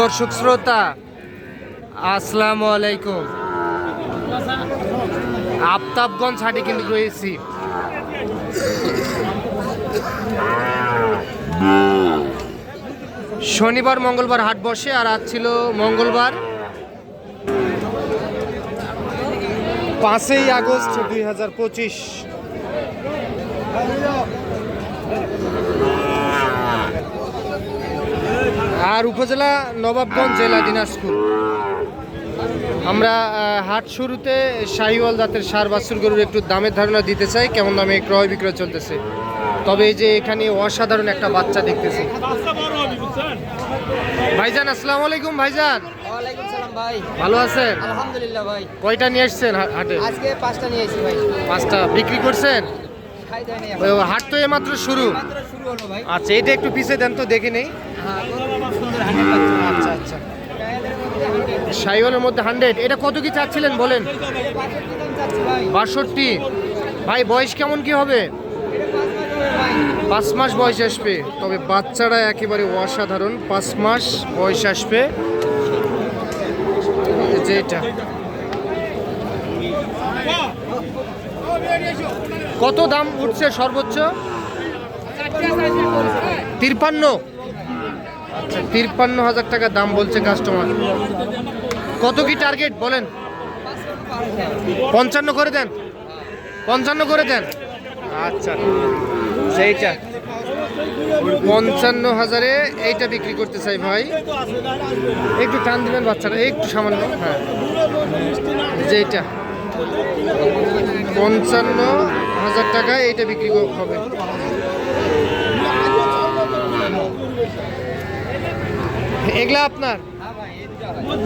দর্শক শ্রোতা, আসসালামু আলাইকুম। আফতাবগঞ্জ হাটে কিন্তু রয়েছি। শনিবার, মঙ্গলবার হাট বসে আর আজ ছিল মঙ্গলবার। পাঁচই আগস্ট দুই হাজার পঁচিশ। আর উপজেলা নবাবগঞ্জ জেলা দিনাজপুর। আমরা হাট শুরুতে শাহিওয়াল জাতের সার বাছুর গরুর একটু দামের ধারণা দিতে চাই কেমন দামে ক্রয় বিক্রয় চলতেছে। তবে এই যে এখানে অসাধারণ একটা বাচ্চা দেখতেছি। ভাইজান আসসালামু আলাইকুম ভাইজান। ভালো আছেন? আলহামদুলিল্লাহ ভাই। কয়টা নিয়ে এসছেন হাটে? আজকে পাঁচটা নিয়ে এসেছি ভাই। পাঁচটা। বিক্রি করছেন? হাট তো এইমাত্র শুরু। আচ্ছা এটা একটু পিছিয়ে দেন তো দেখে নেই। আচ্ছা আচ্ছা। মধ্যে হান্ড্রেড। এটা কত কি চাচ্ছিলেন, বলেন? বাষট্টি। ভাই, বয়স কেমন কি হবে? পাঁচ মাস বয়স আসবে। তবে বাচ্চারা একেবারে অসাধারণ। পাঁচ মাস বয়স আসবে। এই যে এটা। কত দাম উঠছে সর্বোচ্চ? তিরপান্ন। তিরপান্ন হাজার টাকা দাম বলছে কাস্টমার কত কি টার্গেট বলেন। পঞ্চান্ন করে দেন। পঞ্চান্ন করে দেন। আচ্ছা। সেইটা। পঞ্চান্ন হাজারে এইটা বিক্রি করতে চাই ভাই। একটু টান দিবেন বাচ্চারা, একটু সামান্য। হ্যাঁ। যেইটা। পঞ্চান্ন হাজার টাকায় এইটা বিক্রি হবে। এগুলা আপনার?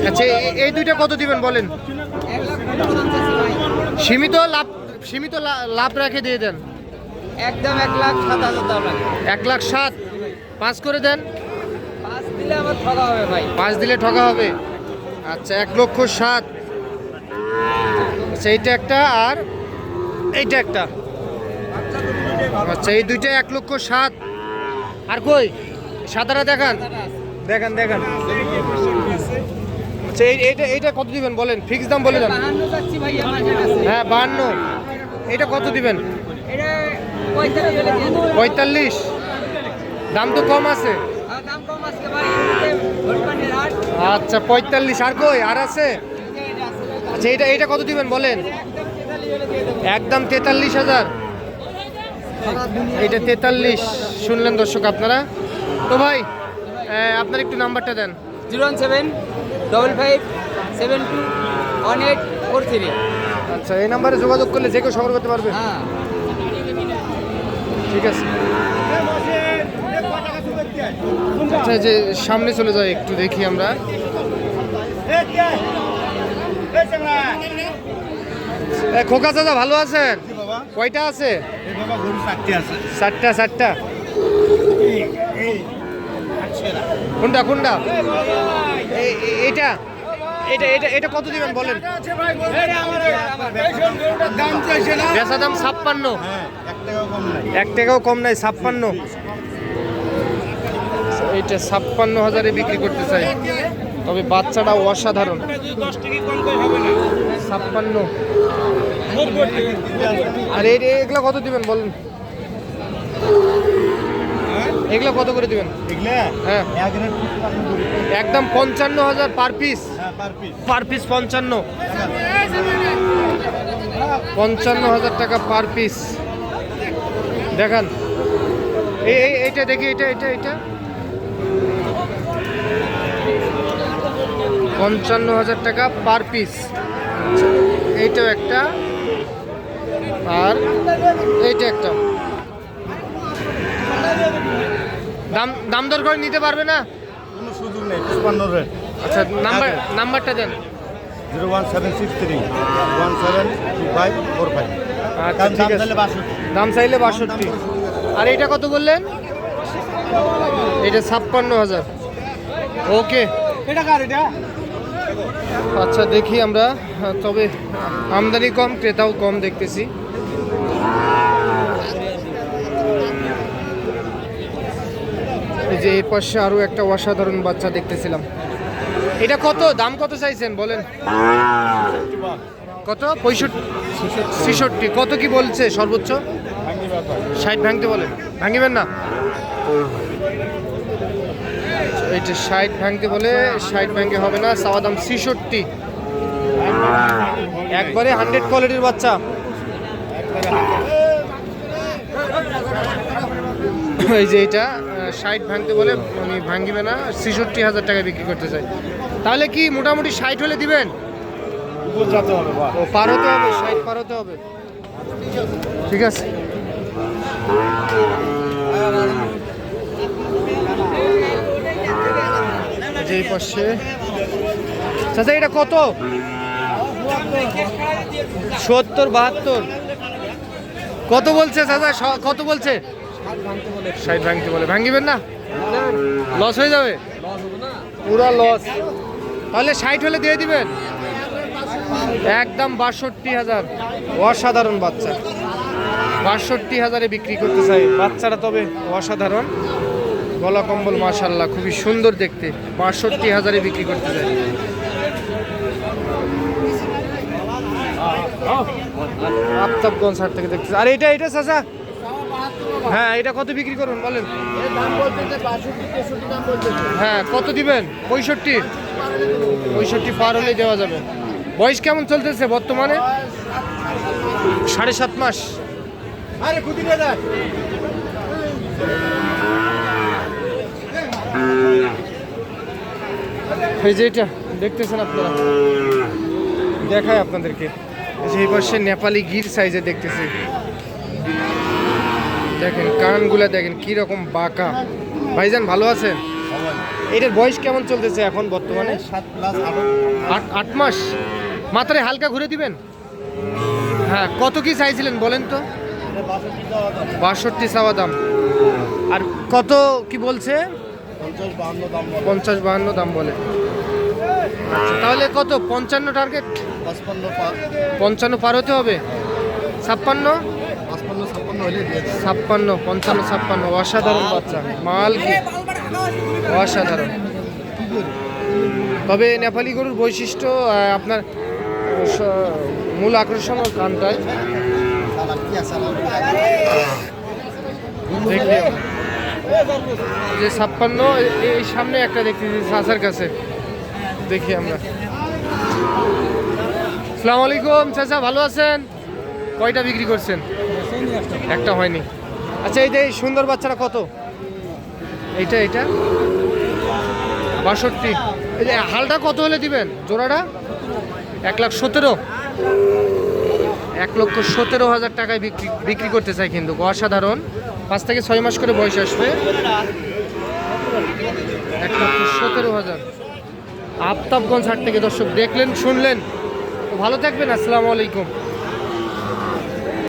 এই আচ্ছা এই দুইটা কত দিবেন বলেন? সীমিত লাভ সীমিত লাভ রেখে দিয়ে দেন। একদম এক লাখ সাত হাজার দাম এক লাখ সাত। পাঁচ করে দেন। পাঁচ দিলে আমার ঠকা হবে ভাই। পাঁচ দিলে ঠকা হবে। আচ্ছা এক লক্ষ সাত। আচ্ছা এইটা একটা আর এইটা একটা। আচ্ছা এই দুইটা এক লক্ষ সাত। আর কই? সাদারা দেখান। দেখান দেখান। আচ্ছা এই- এইটা এইটা কত দিবেন বলেন? ফিক্স দাম বলে দেন। হ্যাঁ বাহান্ন। এটা কত দিবেন? পঁয়তাল্লিশ দাম তো কম আছে। হাট আচ্ছা পঁয়তাল্লিশ। আর কই? আর আছে? আচ্ছা এটা এটা কত দিবেন বলেন? একদম তেতাল্লিশ হাজার। এটা তেতাল্লিশ। শুনলেন দর্শক আপনারা? তো ভাই আপনার একটু নাম্বারটা দেন। Zero one seven double five seven two one eight four three. আচ্ছা এই নাম্বারে যোগাযোগ করলে যে কেউ সংগ্রহ করতে পারবে। হ্যাঁ। ঠিক আছে। আচ্ছা যে সামনে চলে যায় একটু দেখি আমরা। খোকা চাচা ভালো আছেন? কয়টা আছে? চারটা চারটা কোনটা কোনটা? এটা? এটা এটা এটা কত দিবেন বলেন? বেচা দাম ছাপ্পান্ন। এক টাকাও কম নাই, ছাপ্পান্ন। এইটা ছাপ্পান্ন হাজারে বিক্রি করতে চাই। তবে বাচ্চাটা অসাধারণ। ছাপ্পান্ন। আর এগুলো কত দিবেন বলেন? এগুলো কত করে দিবেন? হ্যাঁ। একদম পঞ্চান্ন হাজার পার পিস পার পিস পঞ্চান্ন। পঞ্চান্ন হাজার টাকা পার পিস দেখান। এই এই- এইটা দেখি এটা এটা এটা পঞ্চান্ন হাজার টাকা পার পিস এইটাও একটা। আর এইটা একটা। দাম দাম দর করে নিতে পারবে না? কোনো সুযোগ নেই রেট আচ্ছা নাম্বার নাম্বারটা দেন। Zero one seven six three one seven two five four five. আচ্ছা ঠিক আছে। দাম চাইলে বাষট্টি। আর এটা কত বললেন? এটা ছাপ্পান্ন হাজার। ওকে। এটা কার এটা? আচ্ছা দেখি আমরা। তবে আমদানি কম ক্রেতাও কম দেখতেছি। যে এর পাশে আরও একটা অসাধারণ বাচ্চা দেখতেছিলাম। এটা কত? দাম কত চাইছেন? বলেন। কত? পঁয়ষট্টি। ছেষট্টি। কত কি বলছে? সর্বোচ্চ? ষাট ভাঙতে বলেন। ভাঙিবেন না? এইটা ষাট ভাঙতে বলে, ষাট ভাঙে হবে না। চাওয়া দাম ছেষট্টি। একবারে হান্ড্রেড কোয়ালিটির বাচ্চা। এই যে এটা ষাট ভাঙতে বলে উনি ভাঙিবে না ছেষট্টি হাজার টাকা বিক্রি করতে চাই। তাহলে কি মোটামুটি ষাট হলে দিবেন? ও পার হতে হবে ষাট পার হতে হবে। ঠিক আছে। যে এই পাশে। চাচা এটা কত? সত্তর বাহাত্তর। কত বলছে চাচা? কত বলছে? ষাট ভাঙতে বলে। ভাঙিবেন না? লস হয়ে যাবে? পুরা লস। তাহলে ষাট হলে দিয়ে দিবেন। একদম বাষট্টি হাজার। অসাধারণ বাচ্চা। বাষট্টি হাজারে বিক্রি করতে চাই। বাচ্চাটা তবে অসাধারণ। গলা কম্বল মাশাল্লাহ খুবই সুন্দর দেখতে। বাষট্টি হাজারে বিক্রি করতে চাই। আফতাবগঞ্জ হাট থেকে দেখতেছি আর এটা এটা চাচা। হ্যাঁ এটা কত বিক্রি করুন বলেন? হ্যাঁ কত দিবেন? পঁয়ষট্টি? পঁয়ষট্টি পার হলেই দেওয়া যাবে। বয়স কেমন চলতেছে বর্তমানে? সাড়ে সাত মাস। আরে এই যে এটা দেখতেছেন আপনারা? দেখায় আপনাদেরকে। যে এই পাশে নেপালি গির সাইজে দেখতেছি। দেখেন কানগুলা দেখেন কি রকম বাঁকা। ভাইজান ভালো আছেন? এটার বয়স কেমন চলতেছে এখন বর্তমানে? আট মাস? মাত্রায় হালকা ঘুরে দিবেন? হ্যাঁ কত কি চাইছিলেন বলেন তো? বাষট্টি দেওয়া দাম। আর কত কি বলছে? পঞ্চাশ বাহান্ন দাম বলে। আচ্ছা, তাহলে কত? পঞ্চান্ন টার্গেট পঞ্চান্ন পার হতে হবে। ছাপ্পান্ন? ছাপ্পান্ন পঞ্চান্ন ছাপ্পান্ন। অসাধারণ বাচ্চা মাল কি? অসাধারণ। তবে নেপালি গরুর বৈশিষ্ট্য আপনার মূল আকর্ষণ ওর কানটায়। যে ছাপ্পান্ন এই সামনে একটা দেখতেছি চাচার কাছে। দেখি আমরা। সালাম আলাইকুম চাচা ভালো আছেন? কয়টা বিক্রি করছেন? একটা হয়নি। আচ্ছা এই সুন্দর বাচ্চাটা কত? এইটা এইটা? বাষট্টি। এই যে হালটা কত হলে দিবেন? জোড়াটা? এক লাখ সতেরো। এক লক্ষ সতেরো হাজার টাকায় বিক্রি বিক্রি করতে চাই কিন্তু। অসাধারণ। পাঁচ থেকে ছয় মাস করে বয়স আসবে। এক লক্ষ সতেরো হাজার। আফতাবগঞ্জ হাট থেকে দর্শক দেখলেন, শুনলেন। ভালো থাকবেন। আসসালামু আলাইকুম।